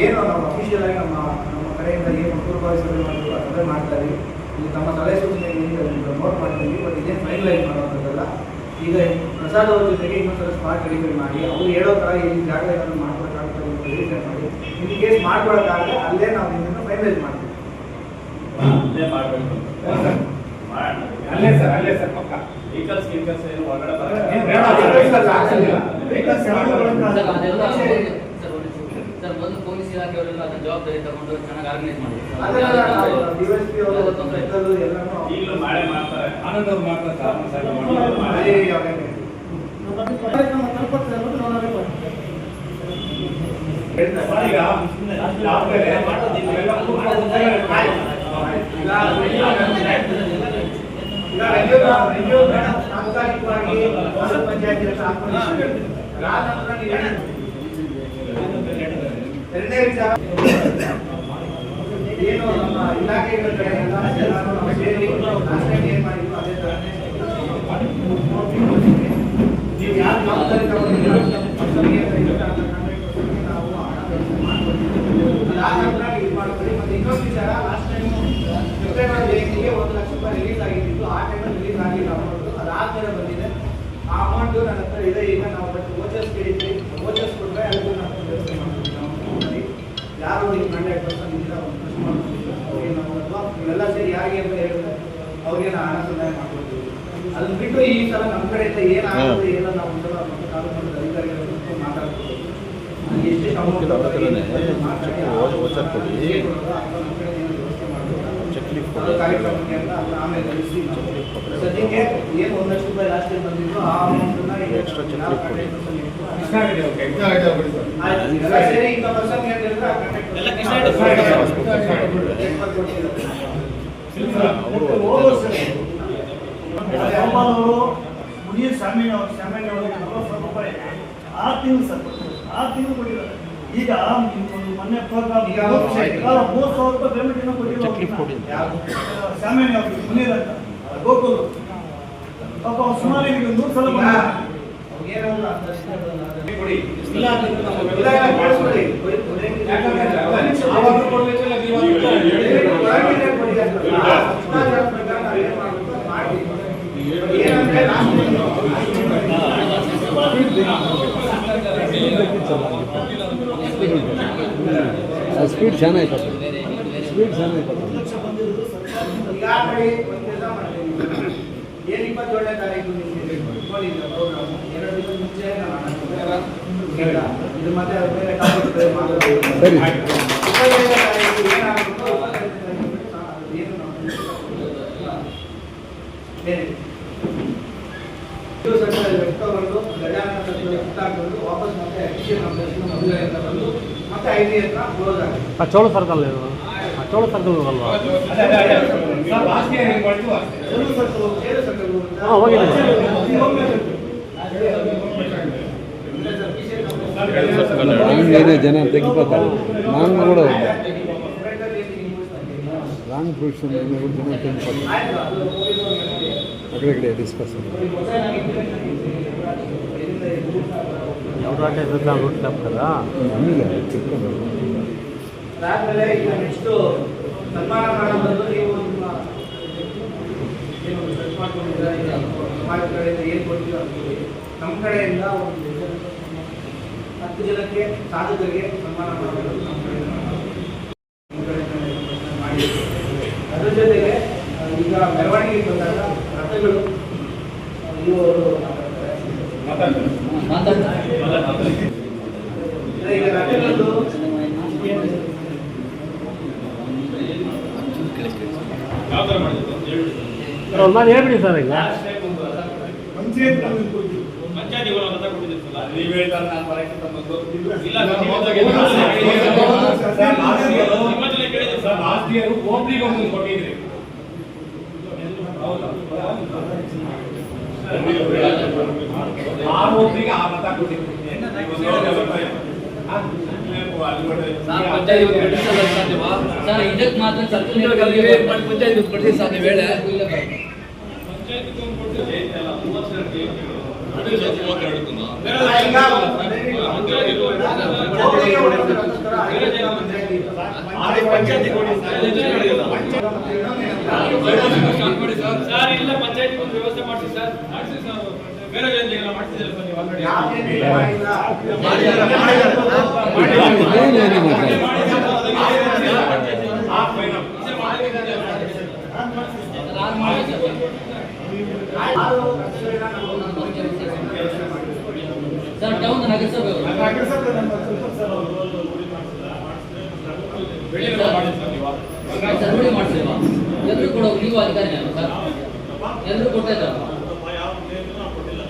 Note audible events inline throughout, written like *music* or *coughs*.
ಏನು ನಮ್ಮ ಅಫಿಷಿಯಲ್ ಆಗಿ ನಮ್ಮ ನಮ್ಮ ಕಡೆಯಿಂದ ಏನು ಪೂರ್ವಭಾವಿ ಸಭೆ ಮಾಡಬೇಕು ಮಾಡ್ತಾರೆ ಮಾಡ್ತಾ ಇದೀವಿ ಇಲ್ಲಿ ತಮ್ಮ ಸಲಹೆ ಸೂಚನೆ ನೋಟ್ ಮಾಡ್ತೀವಿ ಬಟ್ ಇದೇನು ಫೈನಲೈಸ್ ಮಾಡುವಂಥದ್ದಲ್ಲ. ಈಗ ಪ್ರಸಾದ್ ಅವ್ರ ಜೊತೆಗೆ ಇನ್ನೊಂದ್ಸಲ ಸ್ಮಾರ್ಟ್ ಡೆಲಿವರಿ ಮಾಡಿ ಅವ್ರು ಹೇಳೋ ಥರ ಈ ಜಾಗ ಏನಾದರೂ ಮಾಡ್ಕೊಳಕ್ಕಾಗುತ್ತೆ ಅಂತ ವೆರಿಫೈ ಮಾಡಿ ಇನ್ ಕೇಸ್ ಮಾಡ್ಕೊಳಕ್ಕಾಗಲ್ಲ ಅಲ್ಲೇ ನಾವು ಇದನ್ನು ಫೈನಲೈಸ್ ಮಾಡ್ತೀವಿ. ಅಲ್ಲೇ ಮಾಡ್ಬೇಕು. ಅಲ್ಲೇ ಸರ್ ಅಲ್ಲೇ ಸರ್ ಪಕ್ಕ. ವೆಹಿಕಲ್ಸ್ ಏನು ಹೊರಗಡೆ ಬರಲ್ಲ. ಅದೆಲ್ಲ ಸರ್, ಒಂದು ಪೊಲೀಸ್ ಇಲಾಖೆಯವರೆಲ್ಲ ಅದನ್ನ ಜವಾಬ್ದಾರಿ ತಗೊಂಡು ಚೆನ್ನಾಗಿ ಆರ್ಗನೈಸ್ ಮಾಡಿ ಅದನ್ನೆಲ್ಲ ನಾವು ಡಿವೈಎಸ್ಪಿ ಅವರು ಎಲ್ಲರೂ ಎಲ್ಲರೂ ಈಗಲೂ ಮಾಡೇ ಮಾಡ್ತಾರೆ ಆನಂದ್ ಅವ್ರು ಮಾತಾಡ್ತಾರೆ ಸರ್, ಮಾಡಿ ಅವ್ರಿಗೆ ಸರ್, *coughs* ಏನು ನಮ್ಮ ಇಲಾಖೆಗಳ ಕಡೆಯಿಂದ ಎಲ್ಲರೂ ನಾವು ಸೇರಿ ಲಾಸ್ಟ್ ಟೈಮ್ ಏನ್ ಮಾಡಿದ್ವಿ ಅದೇ ಥರನೇ ನೀವು ಯಾರು ಜವಾಬ್ದಾರಿ ತಗೊಂಡಿದ್ದೀರೋ ಮಕ್ಕಳಿಗೆ ನಾವು ಹಣ ವ್ಯವಸ್ಥೆ ಮಾಡ್ಕೊಡ್ತೀವಿ ಅದಾದ ನಂತರ ನೀವು ಇದು ಮಾಡ್ಕೊಳ್ಳಿ ಮತ್ತೆ ಇನ್ನೊಂದು ವಿಚಾರ ಲಾಸ್ಟ್ ಟೈಮ್ ಕೃಷ್ಣೇಗೌಡ ಜಯಂತಿಗೆ ಒಂದು ಲಕ್ಷ ರೂಪಾಯಿ ರಿಲೀಸ್ ಆಗಿದ್ದು ಆ ಟೈಮಲ್ಲಿ ರಿಲೀಸ್ ಆಗಿಲ್ಲ ಅಮೌಂಟ್ ಅದಾದ್ಮೇಲೆ ಬಂದಿದೆ ಆ ಅಮೌಂಟ್ ನನ್ನ ಹತ್ರ ಇದೆ ಈಗ ನಾವು ಬಟ್ ವೋಚರ್ಸ್ ಕೇಳಿದ್ವಿ ವೋಚರ್ಸ್ ಕೊಟ್ಟರೆ ಅದಕ್ಕೂ ನಾವು ವ್ಯವಸ್ಥೆ ಮಾಡ್ತೀವಿ ನಾವು ಮಾಡಿ ಯಾರು ನೀವು ಹಂಡ್ರೆಡ್ ಪರ್ಸೆಂಟ್ ಇಲ್ಲ ಒಂದು ಖರ್ಚು ಮಾಡ್ಕೊಂಡಿಲ್ಲ ಅವ್ರಿಗೆ ನಾವು ಅಥವಾ ಇವೆಲ್ಲ ಸೇರಿ ಯಾರಿಗೆ ಅಂತ ಹೇಳಿದ್ರೆ ಅವ್ರಿಗೆ ನಾವು ಹಣ ಸಹಾಯ ಮಾಡ್ಕೊಡ್ತೀವಿ. ಅದನ್ನ ಬಿಟ್ಟು ಈ ಸಲ ನಮ್ಮ ಕಡೆಯಿಂದ ಏನಾಗುತ್ತೆ ಏನೋ ನಾವು ಒಂದ್ಸಲ ಮತ್ತೆ ತಾಲೂಕು ಅಧಿಕಾರಿಗಳ ಜೊತೆ ಮಾತಾಡ್ತೀವಿ ಎಷ್ಟು ಅಮೌಂಟ್ ವೋಚರ್ ಕೊಡಿ. ಚೆಕ್ ಲೀಫ್ ಕೊಡಿ. ಕಾರ್ಯಕ್ರಮಕ್ಕೆ ಅಂತ ಅದನ್ನ ಆಮೇಲೆ ಕಳಿಸಿ ನಾವು. ಸದ್ಯಕ್ಕೆ ಏನು ಒಂದು ಲಕ್ಷ ರೂಪಾಯಿ ಲಾಸ್ಟ್ ಟೈಮ್ ಬಂದಿದ್ದು ಆ ಅಮೌಂಟನ್ನ ಈಗ Extra check ನಾವು ಕೊಡಿ. ಕೃಷ್ಣ ಇದೆ, okay. ಆಯ್ತು, ಏನು. ಸೋಮವಾರವರು ಮುನಿಯ ನಲವತ್ತು ರೂಪಾಯಿ ಆರು ತಿಂಗಳು ಸರ್ ಆರು ತಿಂಗಳು ಕೊಟ್ಟಿದ್ದಾರೆ ಈಗ ಮೊನ್ನೆ ಅವ್ರು ಮೂವತ್ತು ಸಾವಿರ ರೂಪಾಯಿ ಪೇಮೆಂಟ್ ಕೊಡಿ. ಕೊಟ್ಟಿಲ್ಲ ಅವ್ರಿಗೆ ಮುನೀರ್ ಅಂತ ಗೋಕುಲ್ ಪಾಪ ಅವ್ರು ಸುಮಾರು ಈಗ ನೂರು ಸಲ ಈಗ ಸ್ಪೀಡ್ ಚೆನ್ನಾಗಿ ಸ್ಪೀಡ್ ಚೆನ್ನಾಗಿ ಈಗಾಗಲೇ ಒಂದು ಕೆಲಸ ಮಾಡ್ತೀವಿ ಏನು ಇಪ್ಪತ್ತೇಳನೇ ತಾರೀಕು ಸರಿ. ಚೋಳ ಸರ್ಕಲ್ ಇದು. ಆ ಚೋಳ ಸರ್ಕಲ್ ಹೋಗಲ್ವಾ ಹಾಂ ಹೋಗಿದ್ದೀನಿ. ರಾಂಗ್ ಏನೇ ಜನ ತೆಗಿತ ನಾನು ಕೂಡ ರಾಂಗ್ ಪೊಸಿಷನ್ ಏನೋ ಕೂಡ ಜನ ತೆಗಿಬಾರ್ದು ಕಡೆ ಡಿಸ್ಕಸ್ ಸನ್ಮಾನ ಮಾಡಬಂದು ನೀವು ಏನು ಮಾಡ್ಕೊಂಡಿದ್ದಾರೆ ಏನು ಕೊಡ್ತೀವಿ ನಮ್ಮ ಕಡೆಯಿಂದ ಒಂದು ಹತ್ತು ಜನಕ್ಕೆ ಸಾಧಕರಿಗೆ ಸನ್ಮಾನ ಮಾಡೋದು ಅದರ ಜೊತೆಗೆ ಈಗ ಮೆರವಣಿಗೆ ಬಂದಾಗ ರಥಗಳು ಇವರು. ಈಗ ರಥಗಳದ್ದು ಹೇಳ್ಬಿಡಿ ಸರ್ ಈಗ. ಕೊಟ್ಟಿದ್ದಿರ್ತಲ್ಲ ನೀವು ಹೇಳ್ತಾರೆ ನಾನು ಬರಕ್ಕೆ ತಮ್ಮದು ಇಲ್ಲ ಸರ್, ನಿಮ್ಮ last ಜೊತೆಗೆ year- ನಿಮ್ಮ ಜೊತೆ ಕೇಳಿದ್ರು ಸರ್, ಸರ್ last year ಒಬ್ರಿಗೆ ಒಂದೊಂದು ಕೊಟ್ಟಿದ್ರಿ ಹೌದಾ? ಆರು ಒಬ್ರಿಗೆ ಆ ಮತ ಕೊಟ್ಟಿದ್ರಿ ಹಾ? ಸರ್ ಪಂಚಾಯತ್ ಇವತ್ತು ಕಟ್ಟಿಸಲ್ಲ ಸಾಧ್ಯವಾ ಸರ್ ಇದಕ್ಕೆ ಮಾತ್ರ ಸರ್ಕಾರ ಪಂಚಾಯತ್ ಕೊಡ್ತೀವಿ ಸರ್ ನೀವು ಹೇಳಿ ಪಂಚಾಯತಿಗೆ ಒಂದು ಕೊಟ್ಟು ಜಯಂತಿ ಅಲ್ಲ ಮೂವತ್ತು ಜನ ಜಯಂತಿಗಳು ಅದೇ ಸ್ವಲ್ಪ ಹೋಗಿ ಹೇಳ್ತೀನಿ. ಈಗ ಒಬ್ಬರಿಗೆ ಒಬ್ಬರಿಗೋಸ್ಕರ ಐವತ್ತು ಜನ ಪಂಚಾಯ್ತಿ ಇದೆ. ಆರು ಪಂಚಾಯ್ತಿ ಕೊಡಿ ಸರ್. ಸ್ಟಾರ್ಟ್ ಮಾಡಿ ಸರ್ ಸರ್ ಇಲ್ಲ ಪಂಚಾಯತ್ ಒಂದು ವ್ಯವಸ್ಥೆ ಮಾಡ್ಸಿ ಸರ್ ಮಾಡ್ಸಿ ಸರ್ ಬೇರೆ ಜನರಿಗೆಲ್ಲ ಮಾಡ್ತಿದ್ದೀರಾ ಸರ್ ನೀವು ಆಲ್ರೆಡಿ ಎಲ್ಲರೂ ಕೂಡ ನೀವು ಅಧಿಕಾರಿ ಅಲ್ವಾ ಸರ್ ಎಲ್ಲರೂ ಕೊಡ್ತಾ ಕೊಟ್ಟಿಲ್ಲ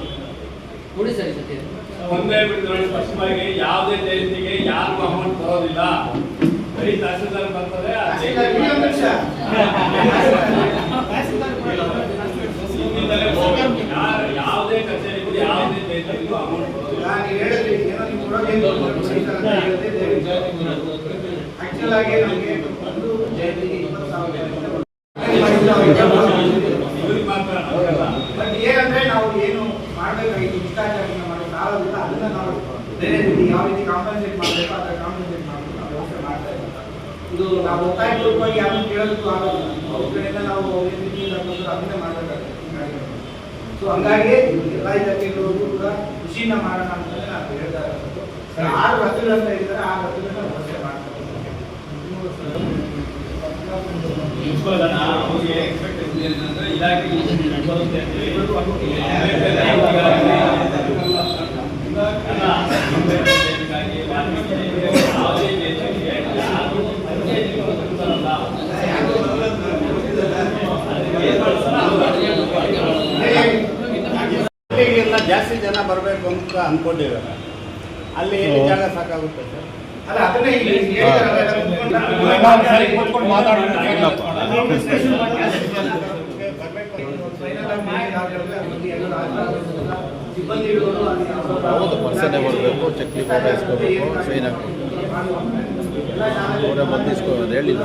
ಕೊಡಿ ಸರ್ ಸತ್ಯ ಸತಿ ಒಂದೇ ಬಿಟ್ಟು ನೋಡಿ ಸ್ಪಷ್ಟವಾಗಿ ಯಾವುದೇ ಜಯಂತಿಗೆ ಯಾರು ಅಮೌಂಟ್ ಬರೋದಿಲ್ಲ ಬರೀ ತಹಸೀಲ್ದಾರ್. ಯಾರು- ಯಾವುದೇ ಕಚೇರಿಗೂ ಯಾವುದೇ ಜಯಂತಿಗೂ ಅಮೌಂಟ್ ನೀವು ಹೇಳಿದ್ರಿ, ಏನೋ ನೀವು ಕೊಡೋದೇನು ಆಕ್ಚುಲ್ ಆಗಿ ನಮಗೆ ಇಪ್ಪತ್ತು ಸಾವಿರ. ಬಟ್ ಏನಂದ್ರೆ ನಾವು ಏನು ಮಾಡಬೇಕಾಗಿತ್ತು ಭ್ರಷ್ಟಾಚಾರದಿಂದ ಮಾಡೋಕೆ ಆಗೋದಿಲ್ಲ ಅದನ್ನ ನಾವು ಯಾವ ರೀತಿ ಕಾಂಪನ್ಸೇಟ್ ಮಾಡಬೇಕು ಥರ ಕಾಂಪನ್ಸೇಟ್ ಮಾಡಬೇಕು ಮಾಡ್ತಾ ಇದು ನಾವು ಒತ್ತಾಯಪೂರ್ವಕವಾಗಿ ಯಾರನ್ನು ಕೇಳೋದಕ್ಕೂ ಆಗೋದಿಲ್ಲ ಅವ್ರ ಕಡೆಯಿಂದ ನಾವು ಏನ್ ಸೊ ಹಂಗಾಗಿ ಎಲ್ಲ ಇಲಾಖೆಗಳಿಗೂ ಕೂಡ ಖುಷಿಯಿಂದ ಮಾಡೋಣ ಅಂತಲೇ ನಾನು ಹೇಳ್ತಾ ಇರೋದು. ಆರು ರಥಗಳಂತ ಇದ್ದಾರೆ ಆ ರಥಗಳನ್ನ ವ್ಯವಸ್ಥೆ ಮಾಡ್ತಾರೆ ಜಾಸ್ತಿ ಜನ ಬರಬೇಕು ಅಂತ ಅನ್ಕೊಂಡಿದ್ದಾರೆ. ಅಲ್ಲಿ ಜಾಗ ಸಾಕಾಗುತ್ತೆ ಸರ್? ಹೌದು ಪರ್ಸನ್ನೇ ಬರಬೇಕು ಚಕ್ಲಿ ಫೋಟೋ ಇಸ್ಕೋಬೇಕು ಸೈನ್ ಹಾಕಬೇಕು. ಅವರೇ ಬಂದಿಸ್ಕೋ ಅದು ಹೇಳಿಲ್ಲ.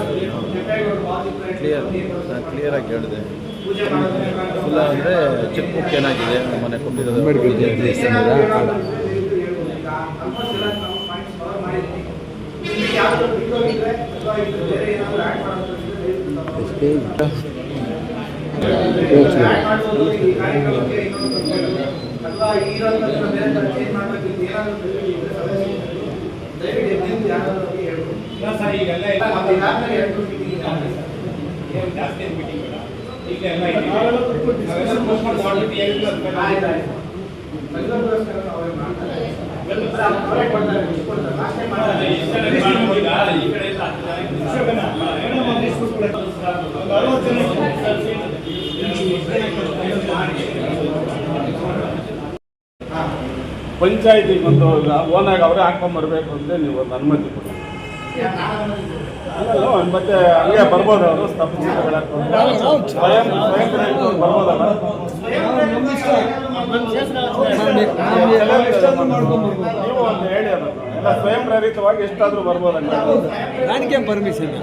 ಕ್ಲಿಯರ್ ನಾನು ಕ್ಲಿಯರಾಗಿ ಹೇಳಿದೆ. ಫುಲ್ಲ ಅಂದರೆ ಚೆಕ್ ಬುಕ್ ಏನಾಗಿದೆ? ನಮ್ಮ ಮನೆ ಕೊಟ್ಟಿರೋದು. ದಯವಿಟ್ಟು ಯಾರಾದರೂ ಹೇಳ್ಬೋದು ಇಲ್ಲ ಸರ್ ಈಗೆಲ್ಲ ಎರಡು ಇದೆ. ಏನ್ ಜಾಸ್ತಿ ಏನ್ meeting ಬೇಡ. ಈಗ ಎಲ್ಲ. ನಾವೆಲ್ಲ ಕೂತ್ಕೊಂಡು ಮಾಡ್ಬಿಟ್ಟು ಏನಿಲ್ಲ ಅಂತ ಆಯ್ತು, ನಾವು ಮಾಡ್ತಾರೆ. ಅವರೇ ಕೊಡ್ತಾರೆ, ಇಸ್ಕೊಳ್ತಾರೆ. Last time ಅಲ್ಲ, ಈ ಮಾಡ್ತಾರೆ. ಕಡೆ ಮಾಡ್ಬೋದಾ? ಈ ಕಡೆ ಇಲ್ಲ, ಹತ್ತು ಜನ ಇದ್ದೀವಿ. ಅಶೋಕನ, ಏನೋ ಒಂದು ಇಷ್ಟು ಕೊಡ್ತಾರೆ. ಒಂದು ಅರವತ್ತು ಜನ ಪಂಚಾಯತಿಗೆ ಒಂದು ಓನಾಗಿ ಅವರೇ ಹಾಕೊಂಡ್ ಬರಬೇಕು ಅಂದ್ರೆ ನೀವು ಒಂದು ಅನುಮತಿ ಕೊಡಿ. ಮತ್ತೆ ಹಂಗೆ ಬರ್ಬೋದು ಅವರು, ತಪ್ಪು ಬರ್ಬೋದಲ್ಲ? ನೀವು ಒಂದು ಹೇಳಿ ಅದನ್ನು. ಸ್ವಯಂ ಪ್ರೇರಿತವಾಗಿ ಎಷ್ಟಾದ್ರೂ ಬರ್ಬೋದಂಗ ನನಗೆ ಪರ್ಮಿಷನ್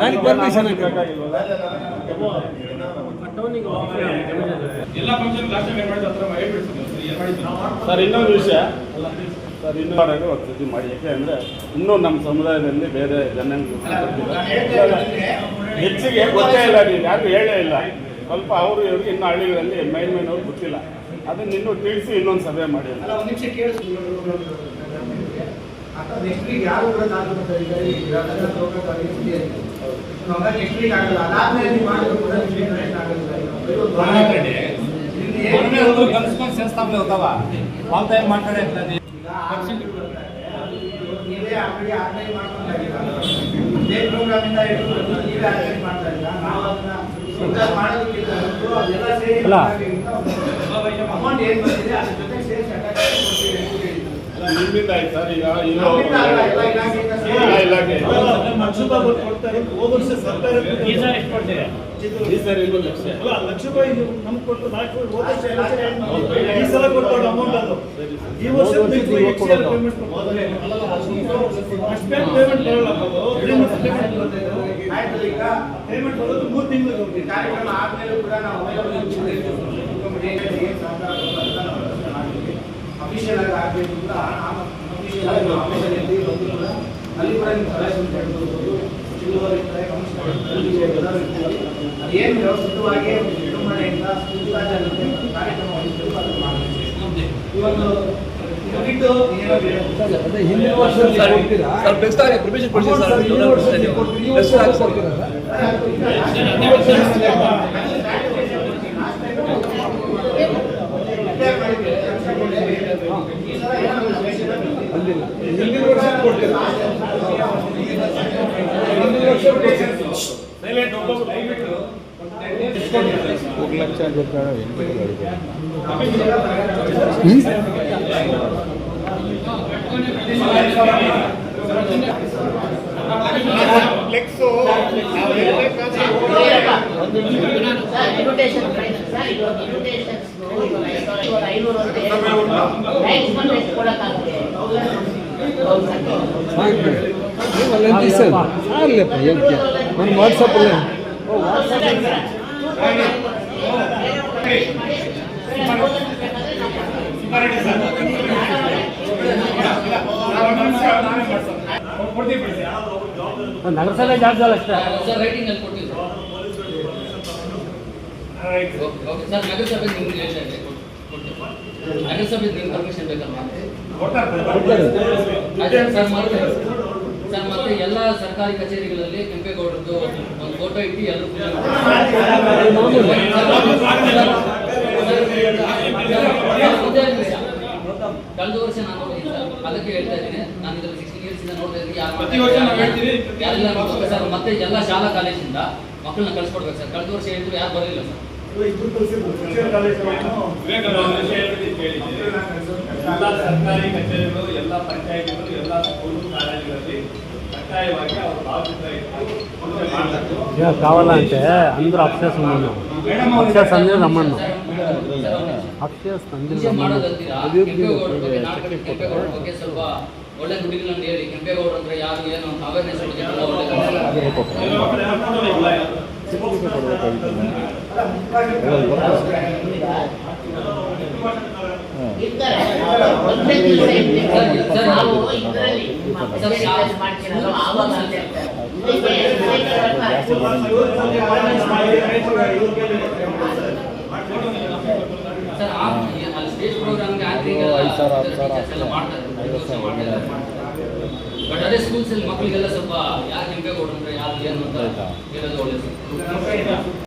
ನನಗೆ ಪರ್ಮಿಷನ್ ಸರ್, ಸರ್ ಇನ್ನೊಂದು ವಿಷಯ. ಸರ್ ಇನ್ನೂ ಮಾಡೋದು ಒಂದು ಸತಿ ಮಾಡಿ ಯಾಕೆ ಅಂದರೆ ಇನ್ನೂ ನಮ್ಮ ಸಮುದಾಯದಲ್ಲಿ ಬೇರೆ ಜನಾಂಗ ಹೆಚ್ಚಿಗೆ ಗೊತ್ತೇ ಇಲ್ಲ ನೀವು ಯಾರು ಹೇಳೇ ಇಲ್ಲ. ಸ್ವಲ್ಪ ಅವರು ಇವ್ರಿಗೆ ಇನ್ನೂ ಹಳ್ಳಿಗಳಲ್ಲಿ ಮೈನ್ ಮೈನ್ ಅವ್ರು ಗೊತ್ತಿಲ್ಲ. ಅದನ್ನ ಇನ್ನೂ ತಿಳಿಸಿ ಇನ್ನೊಂದು ಸಭೆ ಮಾಡಿ next week ಯಾರು ಕೂಡ ತಾಲೂಕು ಅಧಿಕಾರಿ ಅದನ್ನ. ಹಂಗಾಗಿ next week ಆಗಲ್ಲ. ಅದಾದ್ಮೇಲೆ ನೀವು ಮಾಡಿದ್ರು ಕೂಡ ನಿಮ್ಗೆ ಆಗೋದಿಲ್ಲ. ಇವತ್ತು ಮಾತಾಡಿ. ನೀವೇ ಅಂಗಡಿ ಆನ್ಲೈನ್ ಮಾಡ್ಕೊಂತ ಇದ್ದೀರಾ ಪ್ರೋಗ್ರಾಮ್ ಇಂದ ಹಿಡಿದು ನೀವೇ ಆನ್ಲೈನ್ ಮಾಡ್ತಾ ಇಲ್ಲ ನಾವು ಅದನ್ನ ಸರ್ಕಾರ ಮಾಡೋದಕ್ಕಿಂತ ಅದೆಲ್ಲ ಸೇರಿ ಅಮೌಂಟ್ ಏನು ಬಂದಿದೆ ಅದ್ರ ಜೊತೆ ಸೇರಿ ಅಟ್ಯಾಚ್ ಕೊಡ್ತೀವಿ ಅಂತ ಹೇಳಿದ್ರು. ಅಲ್ಲ, ನಿಮ್ಮಿಂದ ಆಯ್ತು ಸರ್ ಈಗ. ಎಲ್ಲ ಇಲಾಖೆ ಈ ಸಾರಿ ಇನ್ನೂ ಲಕ್ಷ ಲಕ್ಷ ರೂಪಾಯಿ ನಮ್ಗೆ ಕೊಟ್ಟು ನಾಲ್ಕು ಈ ಸಲ ಕೊಡ್ತಾರೆ ಅಮೌಂಟ್ ಅದು ಈ ವರ್ಷ ಪೇಮೆಂಟ್ ಪೇಮೆಂಟ್ ಮೂರು ತಿಂಗಳು ಕಾರ್ಯಕ್ರಮ ಆದಮೇಲೆ ಕೂಡ ನಾವು ಅವೈಲಬಲ್ ಇರ್ತೀವಿ. ಏನ್ ಸಹಕಾರ ಕೊಡ್ತಾರೆ ಅಂತ ನಾವು ಅಫಿಷಿಯಲ್ ಆಗಿ ಆಗಬೇಕು ಅಂತ ಅಫಿಷಿಯಲ್ ಆಗಿ ಆಫೀಸಲ್ಲಿ ಎಲ್ಲಿ ಬಂದು ಕೂಡ ಅಲ್ಲಿ ಕೂಡ ನೀವು ಸಲಹೆ ಕಮಿಷನರ್ ಎಲ್ಲರೂ ಇರ್ತೀವಿ ಅದೇನು ವ್ಯವಸ್ಥಿತವಾಗಿ ವಿಜೃಂಭಣೆಯಿಂದ ಸುತ್ತಾಜನತೆ ಕಾರ್ಯಕ್ರಮ ವಹಿಸಬೇಕು ಅದನ್ನು ಮಾಡಬೇಕು ಅದೇ ಹಿಂದಿನ ವರ್ಷದಲ್ಲಿ ಕೊಡ್ತೀರಾ ಸರ್ ಬೆಸ್ಟ್ ಆಗಿ permission ಕೊಡ್ಸಿ ಸರ್. ಹಿಂದಿನ ವರ್ಷದಲ್ಲಿ ಕೊಡ್ತೀರಾ? ಈ ವರ್ಷ Best ಆಗಿ ಕೊಡ್ತೀರಾ ಸರ್? ಅಲ್ಲಿಲ್ಲ ಹಿಂದಿನ ವರ್ಷ ಕೊಡ್ತೀರಾ ಹಿಂದಿನ ವರ್ಷ ಕೊಡ್ತೀರಾ ಸೈಲೆಂಟ್ ಒಬ್ಬೊಬ್ರು ದಯವಿಟ್ಟು ಮೂರು ಲಕ್ಷ ಬೇಕಾದ್ರೆ ಹೆಣ್ಣು ಬೇಕು ಫ್ಲೆಕ್ಸು ನಾವು ಹೇಳ್ಬೇಕಾದ್ರೆ ಇನ್ವಿಟೇಷನ್ ಸರ್ ಇನ್ವಿಟೇಷನ್ಸ್ ಐನೂರು ಅಂತ ಬಂದ್ರೆ ಎಷ್ಟು ಕೊಡೋಕ್ಕಾಗುತ್ತೆ ಅಲ್ಲಪ್ಪ ಯೋಗ್ಯ ಒಂದು ವಾಟ್ಸಪ್ಪಲ್ಲಿ ಕೊಡ್ತೀವಿ ಬಿಡಿ ನಗರಸಭೆ ಜಾಗದಲ್ಲಿ ಅಷ್ಟೇ ಸರ್ ರೈಟಿಂಗ್ ಅಲ್ಲಿ ಕೊಟ್ಟಿದ್ರು ಓಕೆ ಸರ್ ನಗರಸಭೆ ನಿಮ್ಗೆ ಹೇಳ್ತಾ ಇದೆ ಕೊಡ್ತೀನಿ ನಗರಸಭೆ ನಿಮ್ಗೆ ಪರ್ಮಿಷನ್ ಬೇಕಲ್ವಾ ಅದೇ ಸರ್ ಮತ್ತೆ ಸರ್ ಮತ್ತೆ ಎಲ್ಲ ಸರ್ಕಾರಿ ಕಚೇರಿಗಳಲ್ಲಿ ಕೆಂಪೇಗೌಡರದ್ದು ಒಂದು ಫೋಟೋ ಇಟ್ಟು ಎಲ್ಲರೂ ಕಳೆದ ವರ್ಷ ನಾನು ಅದಕ್ಕೆ ಹೇಳ್ತಾ ಇದ್ದೀನಿ. ನಾನು ಇದರಲ್ಲಿ ಸಿಕ್ಸ್ಟೀನ್ ಇಯರ್ಸ್ ಇಂದ ನೋಡ್ತಾ ಇದ್ದೀನಿ. ಎಲ್ಲ ನೋಡ್ಬೇಕು ಸರ್ ಮತ್ತೆ ಎಲ್ಲ ಶಾಲಾ ಕಾಲೇಜಿಂದ ಮಕ್ಕಳನ್ನ ಕಳ್ಸ್ಕೊಡ್ಬೇಕು ಸರ್. ಕಳೆದ ವರ್ಷ ಹೇಳಿದ್ರು ಯಾರು ಬರಲಿಲ್ಲ ಸರ್. ಎಲ್ಲ ಸರ್ಕಾರಿ ಕಚೇರಿಗಳು ಎಲ್ಲ ಪಂಚಾಯಿತಿಗಳು ಎಲ್ಲ ಸ್ಕೂಲು ಕಾಲೇಜುಗಳಲ್ಲಿ ಕಡ್ಡಾಯವಾಗಿ ಅವರು ಭಾವಚಿತ್ರ ಇಟ್ಟು ಪೂಜೆ ಮಾಡಬೇಕು ಈಗ ಕಾವಲ್ಲ ಅಂತೆ ಅಂದ್ರೆ ಅಕ್ಷಸ್ ನಮ್ಮನ್ನು ಅಕ್ಷಸ್ ಅಂದ್ರೆ ನಮ್ಮನ್ನು ಅಕ್ಷಸ್ ಅಂದ್ರೆ ಪೂಜೆ ನಮ್ಮನ್ನು ಒಳ್ಳೆ ನುಡಿಗಳನ್ನು ಹೇಳಿ ಕೆಂಪೇಗೌಡರು ಅಂದ್ರೆ ಯಾರು ಏನು ಅಂತ ಅವೇರ್ನೆಸ್ ಒಳ್ಳೆ ಐದು ಸಾವಿರ, ಹತ್ತು ಸಾವಿರ, ಎಲ್ಲ ಮಾಡ್ತಾರೆ. ಐವತ್ತು ಸಾವಿರ ಮಾಡ್ತಾರೆ. ಬಟ್ ಅದೇ ಸ್ಕೂಲ್ಸ್ ಅಲ್ಲಿ ಮಕ್ಕಳಿಗೆಲ್ಲ ಸ್ವಲ್ಪ ಯಾರು ಕೆಂಪೇಗೌಡರು ಅಂದ್ರೆ ಯಾರು ಏನು ಅಂತ ಹೇಳೋದು